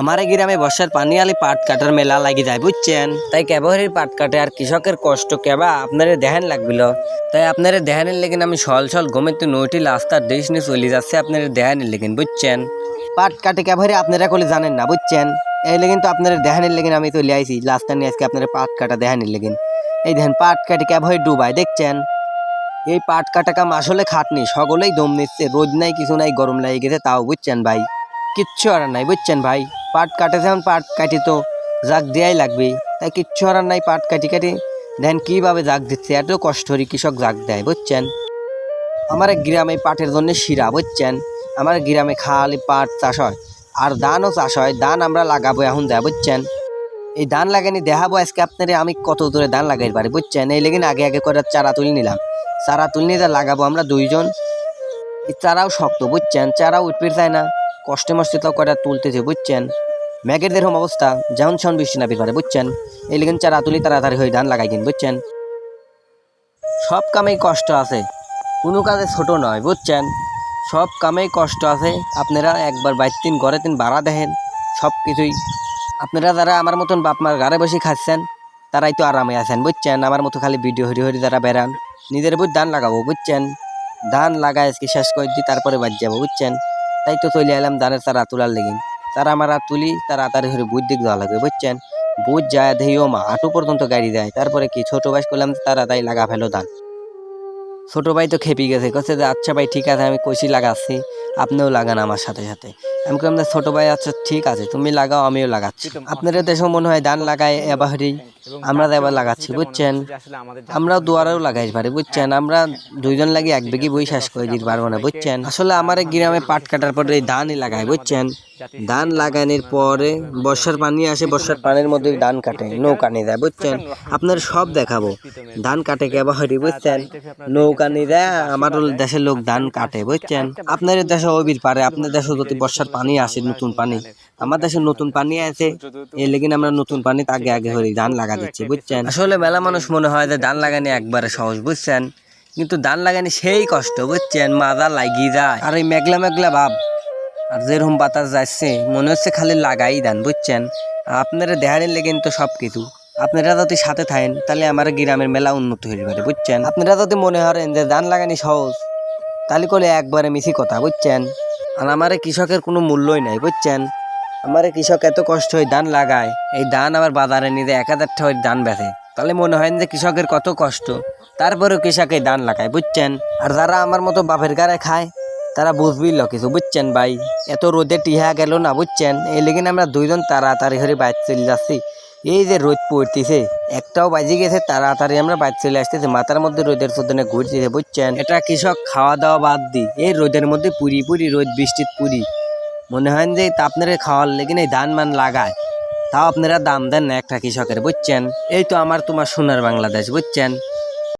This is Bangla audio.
আমার গ্রামে বর্ষার পানি আলি পাট কাটার মেলা লাগি যায়, বুঝছেন? তাই কেবহরির পাট কাটে আর কৃষকের কষ্ট কেবা আপনারে দেহান লাগবিল। তাই আপনারে দেহানের লেগেন আমি সল সল গমেতে নইটি রাস্তার দেশ নিয়ে চলে যাচ্ছে আপনার দেহানের লেগেন, বুঝছেন? পাট কাটে কেবহরি আপনারা কলে জানেন না, বুঝছেন? এই লেগেন তো আপনারা দেহানের লেগেন আমি চলে আইছি রাস্তা নিয়ে আজকে আপনার পাট কাটা দেহানের লেগেন। এই দেখেন পাট কাটে কেবহরি ডুবাই দেখছেন? এই পাট কাটা কাম আসলে খাটনি, সকলেই দম নিচ্ছে, রোদ নাই, কিছু নাই, গরম লাগে গেছে তাও, বুঝছেন ভাই? কিচ্ছু আর নাই, বুঝছেন ভাই? পাট কাটে যেমন পাট কাটি তো জাগ দেয়াই লাগবে। তাই কিচ্ছু আর নাই, পাট কাটি কাটি। দেখেন কীভাবে জাগ দিচ্ছে, এত কষ্ট হরি কৃষক জাগ দেয়, বুঝছেন? আমার গ্রামে পাটের জন্য শিরা, বুঝছেন? আমার গ্রামে খালি পাট চাষ হয়, আর ধানও চাষ হয়, ধান আমরা লাগাবো এখন দেয় বুঝছেন? এই ধান লাগানি দেখাবো আজকে আপনারে, আমি কত দূরে ধান লাগাই পারি, বুঝছেন? এই লেগে আগে আগে করে চারা তুলে নিলাম। চারা তুলে নিয়ে লাগাবো আমরা দুইজন। চারাও শক্ত, বুঝছেন? চারাও উঠতে চায় না। কষ্টে মষ্টে তাও কটা তুলতেছে, বুঝছেন? ম্যাগের দেরম অবস্থা, যেমন সেমন বৃষ্টি না পারে, বুঝছেন? এই লেগে চারা তুলি তাড়াতাড়ি হয়ে ধান লাগাই কিন বুঝছেন? সব কামেই কষ্ট আছে, কোনো কাজে ছোট নয়, বুঝছেন? সব কামেই কষ্ট আছে, আপনারা একবার বাইশ দিন ঘরে তিন বাড়া দেখেন, সব কিছুই। আপনারা যারা আমার মতন বাপ মার ঘরে বসে খাচ্ছেন, তারাই তো আরামে আছেন, বুঝছেন? আমার মতো খালি ভিডিও হরি হরি যারা বেড়ান, নিজের বুঝ ধান লাগাবো, বুঝছেন? ধান লাগাই আজকে শেষ করে দিই, তারপরে বাদ যাব, বুঝছেন? তাই তো চলে এলাম ধানের চারা তোলার লেগে তারা আমার আর তুলি তাড়াতাড়ি হরে বুঝ দিক দেওয়া লাগবে বুঝছেন? বুধ যায় দেহিও মা হাঁটু পর্যন্ত গাড়ি দেয়। তারপরে কি ছোট ভাই করলাম তারা তাই লাগা ফেলো ধান। ছোট ভাই তো খেপে গেছে কছে যে আচ্ছা ভাই ঠিক আছে আমি কষি লাগাচ্ছি আপনিও লাগান আমার সাথে সাথে। আমি বললাম ছোট ভাই আচ্ছা ঠিক আছে তুমি লাগাও আমিও লাগাচ্ছি। আপনাদের দেশে মনে হয় ধান লাগায় এবারই আমরা এবার লাগাচ্ছি বুঝছেন? আমরা দুয়ারেও লাগাই পারি বুঝছেন? আমরা দুইজন লাগি এক বেগি বই শেষ করে দিতে পারব না বুঝছেন? আসলে আমার গ্রামে পাট কাটার পরে এই ধানই লাগাই বুঝছেন? ধান লাগানোর পরে বর্ষার পানি আসে বর্ষার পানির মধ্যে ধান কাটে নৌকা নিয়ে যায় বুঝছেন? আপনার সব দেখাবো ধান কাটে কেবা হরি বুঝছেন? নৌকা নিয়ে যায় আমার দেশের লোক ধান কাটে বুঝছেন? আপনার দেশে ওবির পারে আপনার দেশে যদি বর্ষার পানি আসে নতুন পানি আমার দেশে নতুন পানি আছে এই লেগে আমরা নতুন পানি আগে আগে হরি ধান লাগা দিচ্ছি বুঝছেন? আসলে মেলা মানুষ মনে হয় যে ধান লাগানি একবারে সহজ বুঝছেন? কিন্তু ধান লাগানি সেই কষ্ট বুঝছেন? মাজা লাগিয়ে যায়। আর এই মেঘলা মেঘলা ভাব আর যেরকম বাতাস যাচ্ছে মনে হচ্ছে খালি লাগাই দেন বুঝছেন? আপনারা দেহানির লেগেন তো সব কিছু আপনারা যদি সাথে থাকেন তাহলে আমার গ্রামের মেলা উন্নত হয়ে পারে বুঝছেন? আপনারা যদি মনে করেন যে ধান লাগানি সহজ তাহলে করে একবারে মিশি কথা বুঝছেন? আর আমার কৃষকের কোনো মূল্যই নাই বুঝছেন? আমার কৃষক এত কষ্ট হয় ধান লাগায়, এই ধান আমার বাজারে নিয়ে এক হাজার টাকা ধান বেচে। তাহলে মনে হয় যে কৃষকের কত কষ্ট। তারপরেও কৃষক এই ধান লাগায়, বুঝছেন? আর যারা আমার মতো বাপের গাড়ে খায়, তারা বুঝবি ল কিছু, বুঝছেন ভাই? এত রোদে টিহা গেল না, বুঝছেন? এই লেগে আমরা দুইজন তাড়াতাড়ি করে বাইরে চলে যাচ্ছি। এই যে রোদ পড়তেছে, একটাও বাজে গেছে, তাড়াতাড়ি আমরা বাইরে চলে আসতেছি। মাথার মধ্যে রোদের সদনে ঘুরতেছে বুঝছেন? এটা কৃষক খাওয়া দাওয়া বাদ দি, এই রোদের মধ্যে পুরি পুরি, রোদ বৃষ্টির পুরি। মনে হয় যে তা আপনারা খাওয়ার লেগে এই ধান মান লাগায়। তাও আপনারা দাম দেন না একটা কৃষকের, বুঝছেন? এই তো আমার তোমার সোনার বাংলাদেশ, বুঝছেন?